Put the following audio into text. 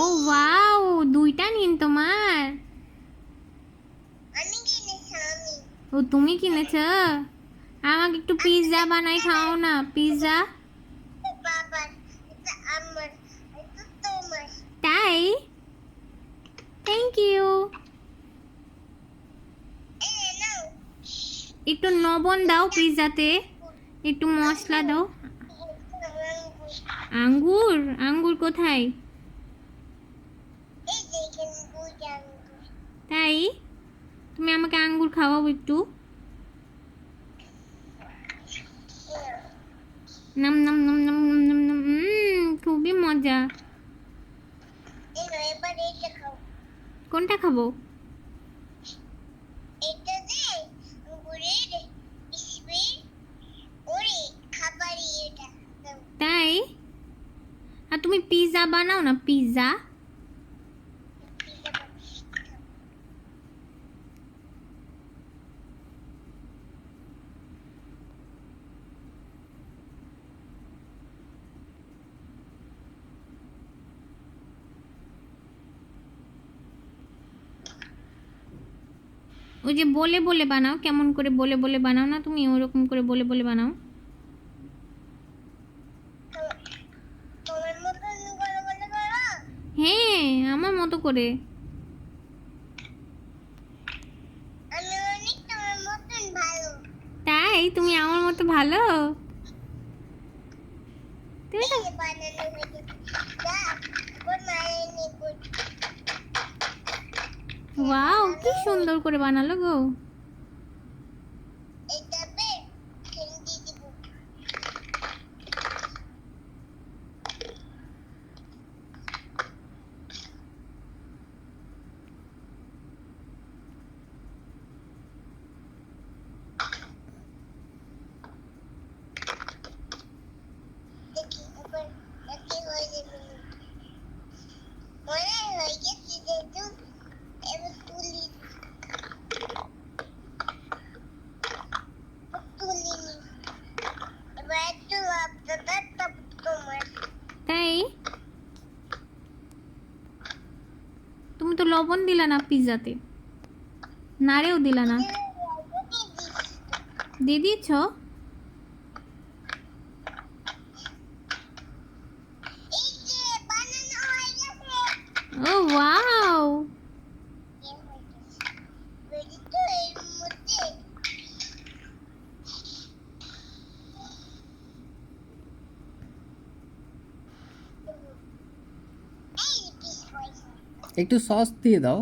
ও wow দুইটা নিন তোমার। ও তুমি কিনেছ? আমাকে একটু পিৎজা বানাই খাও না পিৎজা তাই? থ্যাংক ইউ একটু লবণ দাও পিৎজাতে একটু মশলা দাও। আঙ্গুর? আঙ্গুর কোথায় এই দেখেন বুঝে আঙ্গুর তাই তুমি আমাকে আঙ্গুর খাওয়াও একটু। নাম নাম নাম নাম নাম নাম নাম খুবই মজা। কোনটা খাব? তাই? আর তুমি পিৎজা বানাও না পিৎজা ওই যে বলে বলে বানাও কেমন করে বলে বলে বানাও না তুমি ওরকম করে বলে বলে বানাও। হ্যাঁ আমার মতো করে। তাই? তুমি আমার মতো ভালো? তুমি তো ওয়াও কি সুন্দর করে বানালো গো। দেখি এবার তুমি তো লবণ দিলা না পিৎজাতে নাড়েও দিলা না। দিয়ে দিয়েছ? ও ওয়াও একটু সস দিয়ে দাও।